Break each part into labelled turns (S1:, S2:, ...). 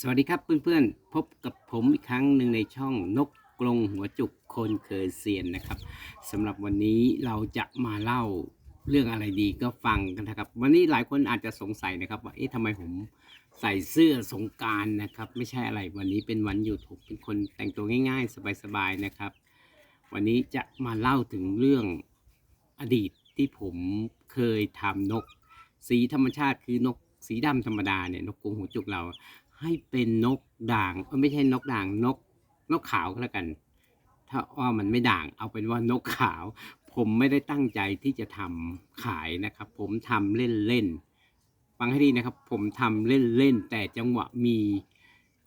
S1: สวัสดีครับเพื่อนๆ พบกับผมอีกครั้งหนึ่งในช่องนกกรงหัวจุกคนเคยเซียนนะครับสำหรับวันนี้เราจะมาเล่าเรื่องอะไรดีก็ฟังกันนะครับ วันนี้หลายคนอาจจะสงสัยนะครับว่าเอ๊ะทำไมผมใส่เสื้อสงการนะครับ ไม่ใช่อะไรวันนี้เป็นวันหยุดผมเป็นคนแต่งตัวง่าย ๆ สบายๆนะครับ วันนี้จะมาเล่าถึงเรื่องอดีตที่ผมเคยทำนก สีธรรมชาติคือนกสีดำธรรมดาเนี่ยนกกรงหัวจุกเรา ให้เป็นนกด่างไม่ใช่นกด่างนก นกขาวก็แล้วกัน ถ้าว่ามันไม่ด่าง เอาเป็นว่านกขาว ผมไม่ได้ตั้งใจที่จะทำขายนะครับ ผมทำเล่นๆฟังให้ดีนะครับ ผมทำเล่นๆแต่จังหวะมี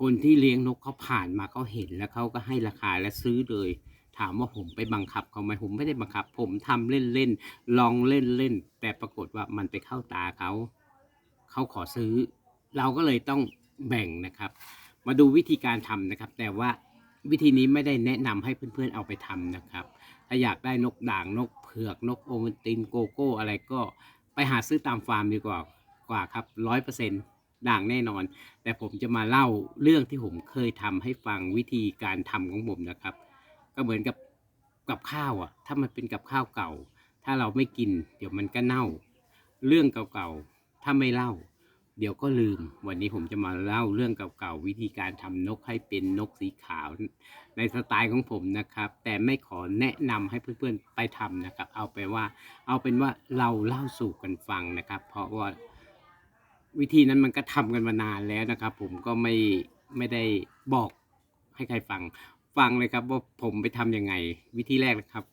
S1: คนที่เลี้ยงนกเขาผ่านมาเขาเห็นแล้วเขาก็ให้ราคาและซื้อเลย ถามว่าผมไปบังคับเขาไหมผมไม่ได้บังคับ ผมทำเล่นๆลองเล่นๆแต่ปรากฏว่ามันไปเข้าตาเขาเขาขอซื้อ เราก็เลยต้อง แบ่งนะครับ มาดูวิธีการทำนะครับ แต่ว่าวิธีนี้ไม่ได้แนะนำให้เพื่อนๆเอาไปทำนะครับ ถ้าอยากได้นกด่างนกเผือกนกโอวัลตินโกโก้อะไรก็ไปหาซื้อตามฟาร์มดีกว่ากว่าครับร้อยเปอร์เซ็นต์ด่างแน่นอน แต่ผมจะมาเล่าเรื่องที่ผมเคยทำให้ฟังวิธีการทำของผมนะครับ ก็เหมือนกับกับข้าวอะ ถ้ามันเป็นกับข้าวเก่า ถ้าเราไม่กิน เดี๋ยวมันก็เน่า เรื่องเก่าๆ ถ้าไม่เล่า เดี๋ยวก็ลืม วันนี้ผมจะมาเล่าเรื่องเก่าๆวิธีการทำนกให้เป็นนกสีขาว ในสไตล์ของผมนะครับ แต่ไม่ขอแนะนำให้เพื่อนๆไปทำนะครับ เอาไปว่า เอาเป็นว่าเราเล่าสู่กันฟังนะครับ เพราะว่าวิธีนั้นมันก็ทำกันมานานแล้วนะครับ ผมก็ไม่ไม่ได้บอกให้ใครฟัง ฟังเลยครับ ว่าผมไปทำยังไง วิธีแรกนะครับ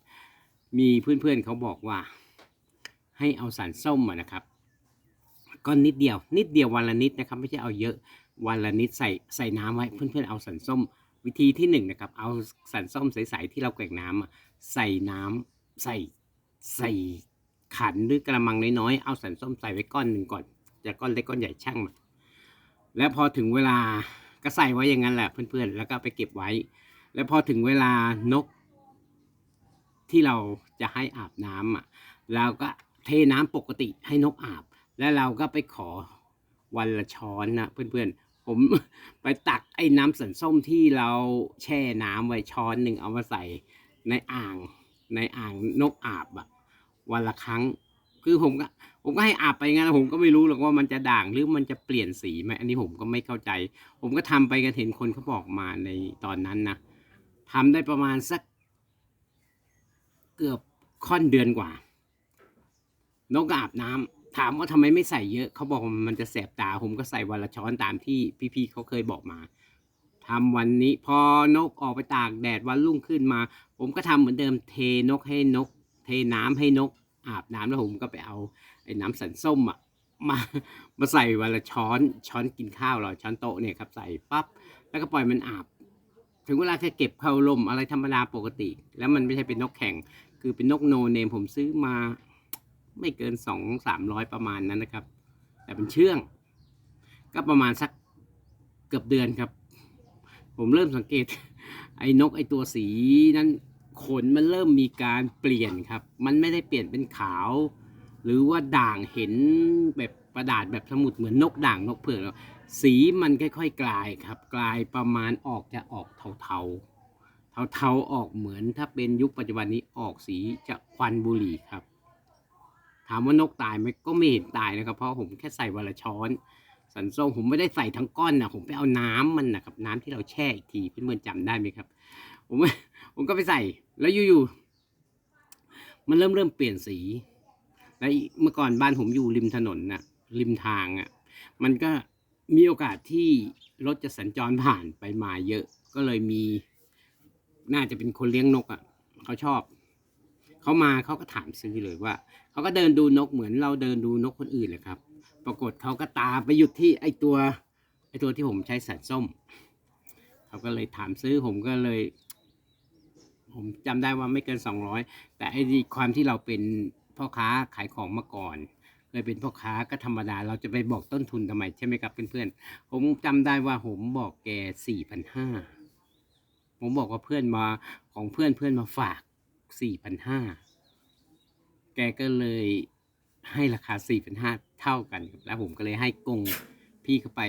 S1: มีเพื่อนๆเขาบอกว่า ให้เอาสารส้มนะครับ ก็นิดเดียว นิดเดียววันละนิดนะครับ ไม่ใช่เอาเยอะวันละนิดใส่ใส่น้ำไว้เพื่อนๆเอาสันส้ม วิธีที่หนึ่งนะครับ เอาสันส้มใสๆที่เราแกว่งน้ำอะใส่น้ำใส่ใส่ขันหรือกระมังน้อยๆเอาสันส้มใส่ไว้ก้อนหนึ่งก่อนจะก้อนเล็กก้อนใหญ่ช่างมันแล้วพอถึงเวลาก็ใส่ไว้อย่างนั้นแหละเพื่อนๆ แล้วก็ไปเก็บไว้ แล้วพอถึงเวลานก ที่เราจะให้อาบน้ำอะเราก็เทน้ำปกติให้นกอาบ แล้วเราก็ไปขอวันละช้อนนะเพื่อนๆ ผมไปตักไอ้น้ำสันส้มที่เราแช่น้ำไว้ช้อนหนึ่งเอามาใส่ในอ่างในอ่างนกอาบอะวันละครั้ง คือผมก็ผมก็ให้อาบไปงั้นผมก็ไม่รู้หรอกว่ามันจะด่างหรือมันจะเปลี่ยนสีไหมอันนี้ผมก็ไม่เข้าใจ ผมก็ทำไปกันเห็นคนเขาบอกมาในตอนนั้นนะทำได้ประมาณสัก เกือบค่อนเดือนกว่า นกอาบน้ำ ถามว่าทำไมไม่ใส่เยอะเขาบอกมันจะแสบตาผมก็ใส่วันละช้อนตามที่พี่ๆเขาเคยบอกมาทำวันนี้พอนกออกไปตากแดดวันรุ่งขึ้นมา ผมก็ทำเหมือนเดิมเทนกให้นก เทน้ำให้นก อาบน้ำแล้วผมก็ไปเอาไอ้น้ำสันส้มอะมามาใส่วันละช้อนช้อนกินข้าวเราช้อนโต๊ะเนี่ยครับใส่ปั๊บแล้วก็ปล่อยมันอาบ ถึงเวลาแค่เก็บเข้าลมอะไรธรรมดาปกติ แล้วมันไม่ใช่เป็นนกแข่ง คือเป็นนกโนเนมผมซื้อมา ไม่เกินสองสามร้อยประมาณนั้นนะครับ แต่เป็นเชื่อง ก็ประมาณสักเกือบเดือนครับ ผมเริ่มสังเกต ไอ้นกไอ้ตัวสีนั้นขนมันเริ่มมีการเปลี่ยนครับ มันไม่ได้เปลี่ยนเป็นขาว หรือว่าด่างเห็นแบบประดาษแบบสมุดเหมือนนกด่างนกเผือกสีมันค่อยๆ กลายครับ กลายประมาณออกจะออกเทาๆ เทาๆออกเหมือนถ้าเป็นยุคปัจจุบันนี้ออกสีจะควันบุหรี่ครับ ถามว่านกตายไหมก็ไม่เห็นตายนะครับเพราะผมแค่ใส่วันละช้อน สันส้มผมไม่ได้ใส่ทั้งก้อนนะผมไปเอาน้ำมันนะครับน้ำที่เราแช่อีกทีเพื่อนๆจำได้ไหมครับ ผมผมก็ไปใส่แล้วอยู่ๆมันเริ่มเริ่มเปลี่ยนสีแล้วเมื่อก่อนบ้านผมอยู่ริมถนนน่ะ ริมทางอะ มันก็มีโอกาสที่รถจะสัญจรผ่านไปมาเยอะ ก็เลยมี น่าจะเป็นคนเลี้ยงนกอะ เขาชอบ เขามาเขาก็ถามซื้อเลยว่า เขาก็เดินดูนกเหมือนเราเดินดูนกคนอื่นเลยครับ ปรากฏเขาก็ตามไปหยุดที่ไอตัวไอตัวที่ผมใช้สันส้ม เขาก็เลยถามซื้อผมก็เลย ผมจำได้ว่าไม่เกินสองร้อยแต่ไอความที่เราเป็นพ่อค้าขายของมาก่อนเคยเป็นพ่อค้าก็ธรรมดา เราจะไปบอกต้นทุนทำไมใช่ไหมครับเพื่อนๆผมจำได้ว่าผมบอกแกสี่พันห้าผมบอกว่าเพื่อนมาของเพื่อนเพื่อนมาฝากสี่พันห้า แกก็เลยให้ราคาสี่พันห้าเท่ากันแล้วผมก็เลยให้กงพี่เขาไป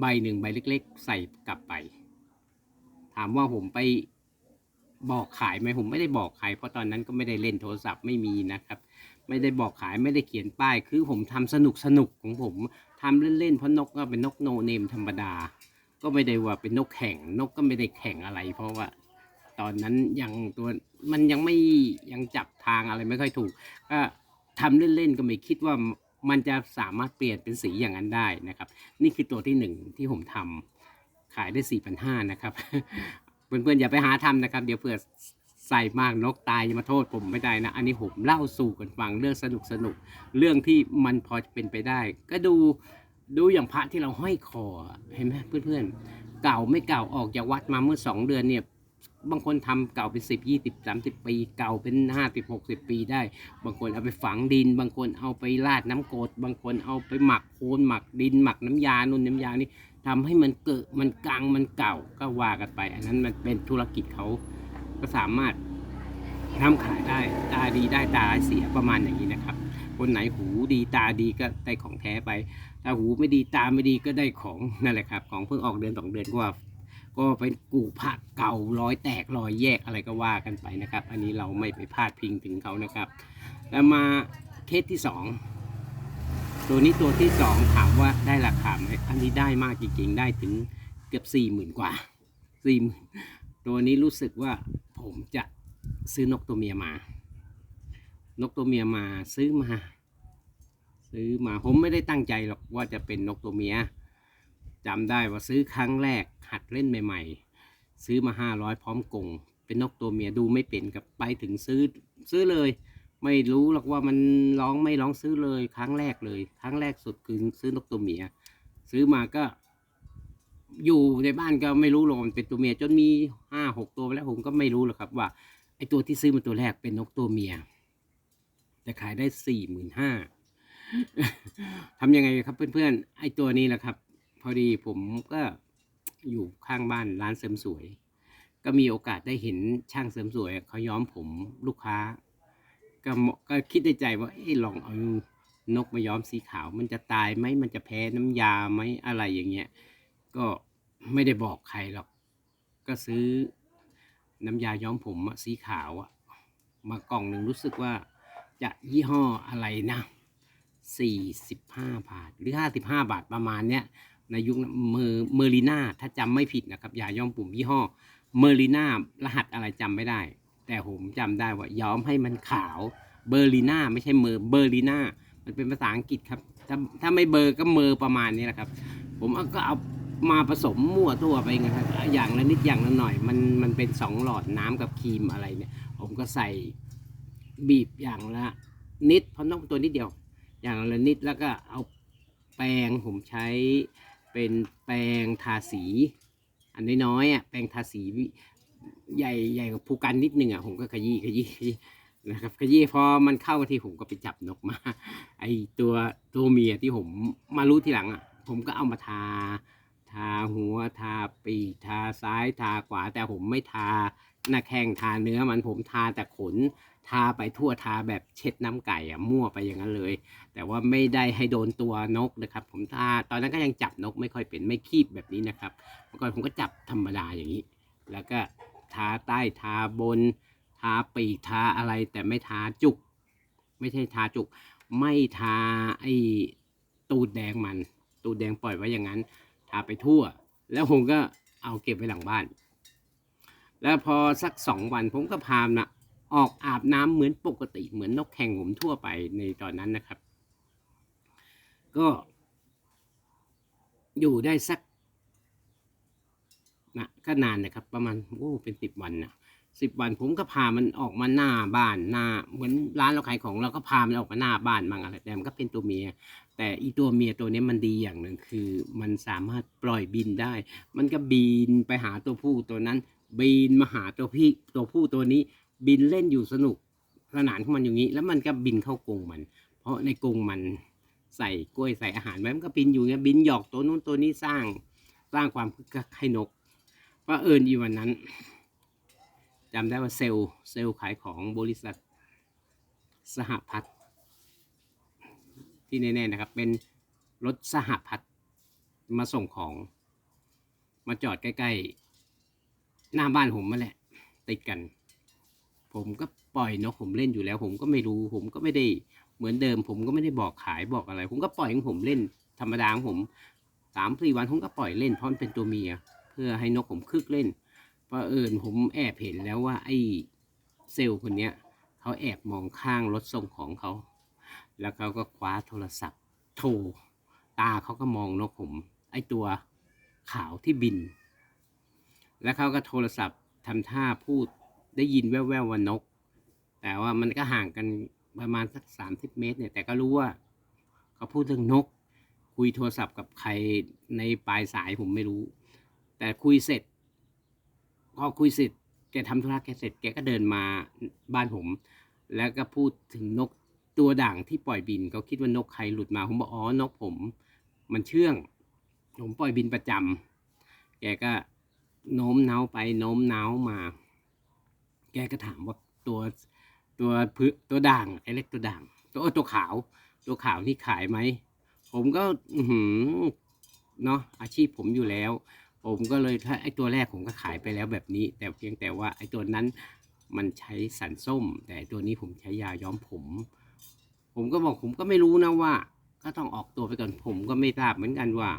S1: ใบหนึ่งใบเล็ก ๆ ใส่กลับไป ถามว่าผมไปบอกขายไหมผมไม่ได้บอกขายเพราะตอนนั้นก็ไม่ได้เล่นโทรศัพท์ไม่มีนะครับ ไม่ได้บอกขายไม่ได้เขียนป้าย คือผมทำสนุกสนุกของผมทำเล่นๆเพราะนกก็เป็นนกโนเนมธรรมดา ก็ไม่ได้ว่าเป็นนกแข่งนกก็ไม่ได้แข่งอะไร เพราะว่า ตอนนั้นยังตัวมันยังไม่ยังจับทางอะไรไม่ค่อยถูกก็ทำเล่นๆก็ไม่คิดว่ามันจะสามารถเปลี่ยนเป็นสีอย่างนั้นได้นะครับ นี่คือตัวที่หนึ่งที่ผมทำขายได้สี่พันห้านะครับ เพื่อนๆอย่าไปหาทำนะครับ เดี๋ยวเผื่อใส่มากนกตายอย่ามาโทษผมไม่ได้นะ อันนี้ผมเล่าสู่กันฟังเรื่องสนุกสนุกๆเรื่องที่มันพอจะเป็นไปได้ ก็ดูดูอย่างพระที่เราห้อยคอเห็นไหมเพื่อนๆเก่าไม่เก่าออกจากวัดมาเมื่อสองเดือนเนี่ย บางคนทำเก่าเป็นสิบยี่สิบสามสิบปี เก่าเป็นห้าสิบหกสิบปีได้ บางคนเอาไปฝังดิน บางคนเอาไปราดน้ำกรดบางคนเอาไปหมักโคลนหมักดิน หมักน้ำยานุ่นน้ำยานี่ทำให้มันเกิดมันกังมันเก่าก็ว่ากันไป อันนั้นมันเป็นธุรกิจเขาก็สามารถทำขายได้ตาดีได้ตาเสียประมาณอย่างนี้นะครับ คนไหนหูดีตาดีก็ได้ของแท้ไปถ้าหูไม่ดีตาไม่ดีก็ได้ของนั่นแหละครับ ของเพิ่งออกเดือนสองเดือนก็ว่า ก็ไปกูผักเก่ารอยแตกรอยแยกอะไรก็ว่ากันไปนะครับ อันนี้เราไม่ไปพาดพิงถึงเขานะครับ แล้วมาเคสที่สองตัวนี้ตัวที่สองถามว่าได้ราคาไหมอันนี้ได้มากจริงๆ ได้ถึงเกือบสี่หมื่นกว่าสี่หมื่นตัวนี้รู้สึกว่าผมจะซื้อนกตัวเมียมา นกตัวเมียมาซื้อมา ซื้อมาผมไม่ได้ตั้งใจหรอกว่าจะเป็นนกตัวเมีย จำได้ว่าซื้อครั้งแรกหัดเล่นใหม่ ๆ ซื้อมาห้าร้อยพร้อมกง เป็นนกตัวเมียดูไม่เป็นกับไปถึงซื้อซื้อเลย ไม่รู้หรอกว่ามันร้องไม่ร้องซื้อเลย ครั้งแรกเลย ครั้งแรกสุดคือซื้อนกตัวเมีย ซื้อมาก็ อยู่ในบ้านก็ไม่รู้หรอกมันเป็นตัวเมียจนมีห้าหกตัวไปแล้วผมก็ไม่รู้หรอกครับว่าไอตัวที่ซื้อมาตัวแรกเป็นนกตัวเมีย แต่ขายได้สี่หมื่นห้าทำยังไงครับเพื่อนๆไอตัวนี้แหละครับ พอดีผมก็อยู่ข้างบ้านร้านเสริมสวย ก็มีโอกาสได้เห็นช่างเสริมสวยเขาย้อมผมลูกค้า ก็ก็คิดในใจว่าเอ๊ลองเอานกมาย้อมสีขาว มันจะตายไหมมันจะแพ้น้ำยาไหมอะไรอย่างเงี้ยก็ไม่ได้บอกใครหรอก ก็ซื้อน้ำยาย้อมผมสีขาวอะมากล่องหนึ่งรู้สึกว่าจะยี่ห้ออะไรนะสี่สิบห้าบาท หรือห้าสิบห้าบาทประมาณเนี้ย ในยุคเมอร์เมอริน่าถ้าจำไม่ผิดนะครับยาย้อมปุ่มยี่ห้อเมอริน่ารหัสอะไรจำไม่ได้ แต่ผมจำได้ว่าย้อมให้มันขาวเบอร์ลีน่าไม่ใช่เมอร์เบอร์ลีน่ามันเป็นภาษาอังกฤษครับถ้าถ้าไม่เบอร์ก็เมอร์ประมาณนี้แหละครับ ผมก็เอามาผสมมั่วตัวไปไงครับอย่างละนิดอย่างละหน่อย มันมันเป็นสองหลอดน้ำกับครีมอะไรเนี่ย ผมก็ใส่บีบอย่างละนิดเพราะนกตัวนิดเดียว อย่างละนิดแล้วก็เอาแปรงผมใช้ เป็นแปรงทาสี อันน้อยๆอะแปรงทาสีใหญ่ใหญ่กว่าภูกันนิดนึงอะผมก็ขยี้ขยี้นะครับขยี้พอมันเข้ากันทีผมก็ไปจับนกมา ไอตัวตัวเมียที่ผมมารู้ทีหลังอะ ผมก็เอามาทา ทาหัวทาปีทาซ้ายทาขวาแต่ผมไม่ทาหน้าแข้งทาเนื้อมันผมทาแต่ขน ทาไปทั่วทาแบบเช็ดน้ำไก่อะมั่วไปอย่างนั้นเลย แต่ว่าไม่ได้ให้โดนตัวนกนะครับ ผมทาตอนนั้นก็ยังจับนกไม่ค่อยเป็นไม่คีบแบบนี้นะครับเมื่อก่อนผมก็จับธรรมดาอย่างนี้ แล้วก็ทาใต้ทาบน ทาปีกทาอะไรแต่ไม่ทาจุก ไม่ใช่ทาจุก ไม่ทาไอ้ตูดแดงมัน ตูดแดงปล่อยไว้อย่างนั้น ทาไปทั่ว แล้วผมก็เอาเก็บไว้หลังบ้าน แล้วพอสักสองวันผมก็พามนะ ออกอาบน้ำเหมือนปกติเหมือนนกแข่งผมทั่วไปในตอนนั้นนะครับ ก็อยู่ได้สักนะก็นานนะครับ ประมาณโอ้เป็นสิบวันนะสิบวันผมก็พามันออกมาหน้าบ้านหน้า เหมือนร้านเราขายของเราก็พามันออกมาหน้าบ้านบางอะไรแต่มันก็เป็นตัวเมีย แต่อีตัวเมียตัวนี้มันดีอย่างหนึ่งคือ มันสามารถปล่อยบินได้ มันก็บินไปหาตัวผู้ตัวนั้น บินมาหาตัวพี่ตัวผู้ตัวนี้ บินเล่นอยู่สนุกสนานของมันอย่างนี้ แล้วมันก็บินเข้ากรงมัน เพราะในกรงมันใส่กล้วยใส่อาหารไว้มันก็บินอยู่เงี้ยบินหยอกตัวนู้นตัวนี้สร้างสร้างความคึกคักให้นกว่าเอิญอีวันนั้นจำได้ว่าเซลล์เซลล์ขายของบริษัทสหพัฒน์ที่แน่ๆนะครับ เป็นรถสหพัฒน์มาส่งของ มาจอดใกล้ๆ หน้าบ้านผมมาแหละ ติดกัน ผมก็ปล่อยนกผมเล่นอยู่แล้ว ผมก็ไม่รู้ ผมก็ไม่ได้เหมือนเดิม ผมก็ไม่ได้บอกขายบอกอะไร ผมก็ปล่อยของผมเล่นธรรมดาของผมสามสี่วันผมก็ปล่อยเล่นเพราะมันเป็นตัวเมีย เพื่อให้นกผมคึกเล่นเพราะเอิญผมแอบเห็นแล้วว่าไอ้เซลล์คนเนี้ยเขาแอบมองข้างรถส่งของเขา แล้วเขาก็คว้าโทรศัพท์โทรตาเขาก็มองนกผม ไอ้ตัวขาวที่บิน แล้วเขาก็โทรศัพท์ทำท่าพูด ได้ยินแว่วๆว่านก แต่ว่ามันก็ห่างกันประมาณสักสามสิบเมตรเนี่ย แต่ก็รู้ว่าเขาพูดเรื่องนก คุยโทรศัพท์กับใครในปลายสายผมไม่รู้ แต่คุยเสร็จ พอคุยเสร็จแกทำธุระแกเสร็จแกก็เดินมาบ้านผม แล้วก็พูดถึงนกตัวด่างที่ปล่อยบินเขาคิดว่านกใครหลุดมาผมบอกอ๋อนกผม มันเชื่อง ผมปล่อยบินประจำแกก็โน้มเน้าวไปโน้มเน้าวมา แกก็ถามว่าตัวตัวพืตัวด่างไอ้เล็กตัวด่าง ตัวตัวขาว ตัวขาวนี่ขายไหม ผมก็อืเนาะอาชีพผมอยู่แล้ว ผมก็เลยถ้าไอ้ตัวแรกผมก็ขายไปแล้วแบบนี้ แต่เพียงแต่ว่าไอ้ตัวนั้นมันใช้สันส้ม แต่ตัวนี้ผมใช้ยาย้อมผม ผมก็บอกผมก็ไม่รู้นะว่า ก็ต้องออกตัวไปก่อนผมก็ไม่ทราบเหมือนกันว่า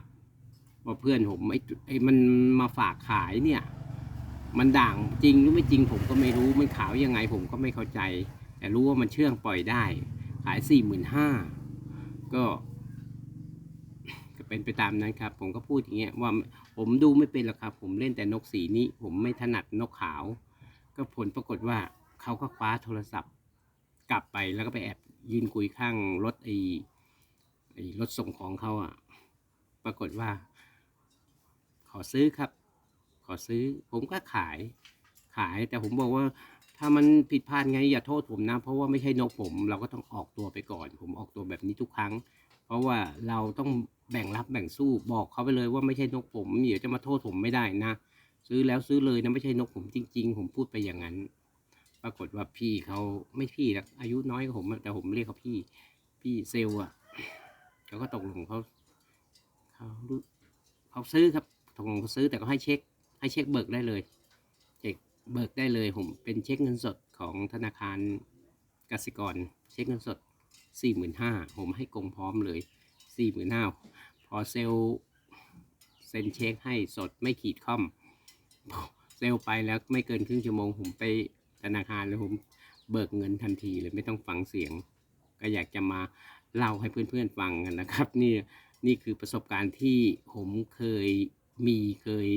S1: ว่าเพื่อนผมไอ้ไอ้มันมาฝากขายเนี่ย มันด่างจริงหรือไม่จริงผมก็ไม่รู้ มันขาวยังไงผมก็ไม่เข้าใจ แต่รู้ว่ามันเชื่องปล่อยได้ ขายสี่หมื่นห้าก็เป็นไปตามนั้นครับ ผมก็พูดอย่างเงี้ยว่าผมดูไม่เป็นหรอกครับ ผมเล่นแต่นกสีนี้ ผมไม่ถนัดนกขาว ก็ผลปรากฏว่าเขาก็คว้าโทรศัพท์ กลับไปแล้วก็ไปแอบยืนคุยข้างรถไอ้ไอ้รถส่งของเขาอะ ปรากฏว่า ขอซื้อครับ อซื้อ ผมก็ขายขายแต่ผมบอกว่า ถ้ามันผิดพลาดไงอย่าโทษผมนะ เพราะว่าไม่ใช่นกผม เราก็ต้องออกตัวไปก่อน ผมออกตัวแบบนี้ทุกครั้ง เพราะว่าเราต้องแบ่งรับแบ่งสู้บอกเขาไปเลยว่าไม่ใช่นกผมเดี๋ยวจะมาโทษผมไม่ได้นะ ซื้อแล้วซื้อเลยนะไม่ใช่นกผมจริง ๆ ผมพูดไปอย่างนั้น ปรากฏว่าพี่เขาไม่พี่นะอายุน้อยกว่าผมแต่ผมเรียกเขาพี่ พี่เซล่ะเขาก็ตกลงเขาเขาเขาซื้อครับตกลงเขาซื้อแต่ก็ให้เช็ค ให้เช็คเบิกได้เลยเช็คเบิกได้เลยผมเป็นเช็คเงินสดของธนาคารกสิกร เช็คเงินสดสี่หมื่นห้าผมให้กงพร้อมเลยสี่หมื่นห้าพอเซลเซ็นเช็คให้สดไม่ขีดค่อมเซลไปแล้วไม่เกินครึ่งชั่วโมงผมไปธนาคารแล้วผมเบิกเงินทันทีเลยไม่ต้องฟังเสียง ก็อยากจะมาเล่าให้เพื่อนๆฟังกันนะครับ นี่นี่คือประสบการณ์ที่ผมเคยมีเคย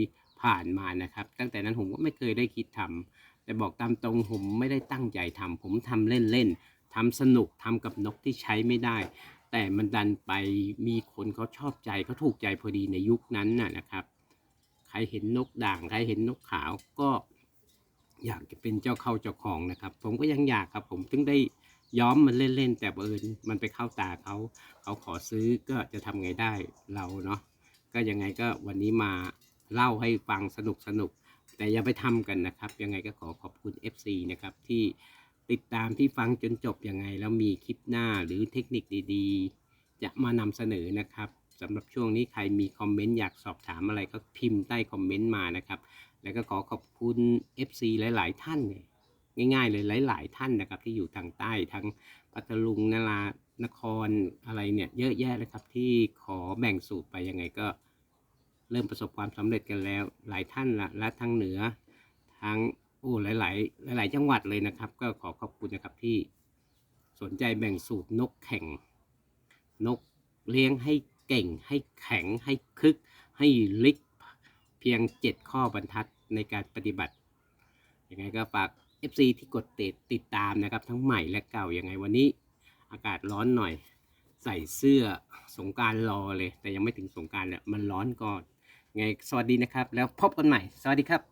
S1: ผ่านมานะครับ ตั้งแต่นั้นผมก็ไม่เคยได้คิดทำแต่บอกตามตรงผมไม่ได้ตั้งใจทำผมทำเล่นๆทำสนุกทำกับนกที่ใช้ไม่ได้ แต่มันดันไปมีคนเขาชอบใจเขาถูกใจพอดีในยุคนั้นน่ะนะครับ ใครเห็นนกด่างใครเห็นนกขาวก็อยากจะเป็นเจ้าเข้าเจ้าของนะครับ ผมก็ยังอยากครับ ผมถึงได้ย้อมมันเล่นๆแต่บังเอิญมันไปเข้าตาเขาเขาขอซื้อก็จะทำไงได้เราเนาะก็ยังไงก็วันนี้มา เล่าให้ฟังสนุกสนุก แต่อย่าไปทำกันนะครับ ยังไงก็ขอขอบคุณ FC นะครับที่ติดตามที่ฟังจนจบยังไง แล้วมีคลิปหน้าหรือเทคนิคดีๆ จะมานำเสนอนะครับสำหรับช่วงนี้ใครมีคอมเมนต์อยากสอบถามอะไรก็พิมพ์ใต้คอมเมนต์มานะครับ แล้วก็ขอขอบคุณ FC หลาย ๆ ท่านเลยง่าย ๆ เลยหลาย ๆ ท่านนะครับ ที่อยู่ทางใต้ทั้งพัทลุงนรานครอะไรเนี่ยเยอะแยะเลยครับที่ขอแบ่งสูตรไปยังไงก็ เริ่มประสบความสำเร็จกันแล้ว หลายท่านละและทางเหนือทางโอ้หลาย ๆ หลาย ๆ จังหวัดเลยนะครับ ก็ขอขอบคุณนะครับที่สนใจแบ่งสูตรนกแข่ง นกเลี้ยงให้เก่ง ให้แข็ง ให้คึก ให้ลิก เพียง 7 ข้อบรรทัดในการปฏิบัติยังไงก็ฝาก FC ที่กดติดติดตามนะครับ ทั้งใหม่และเก่ายังไงวันนี้ อากาศร้อนหน่อย ใส่เสื้อสงการรอเลย แต่ยังไม่ถึงสงการเนี่ยมันร้อนก่อน ไงสวัสดีนะครับ แล้วพบกันใหม่ สวัสดีครับ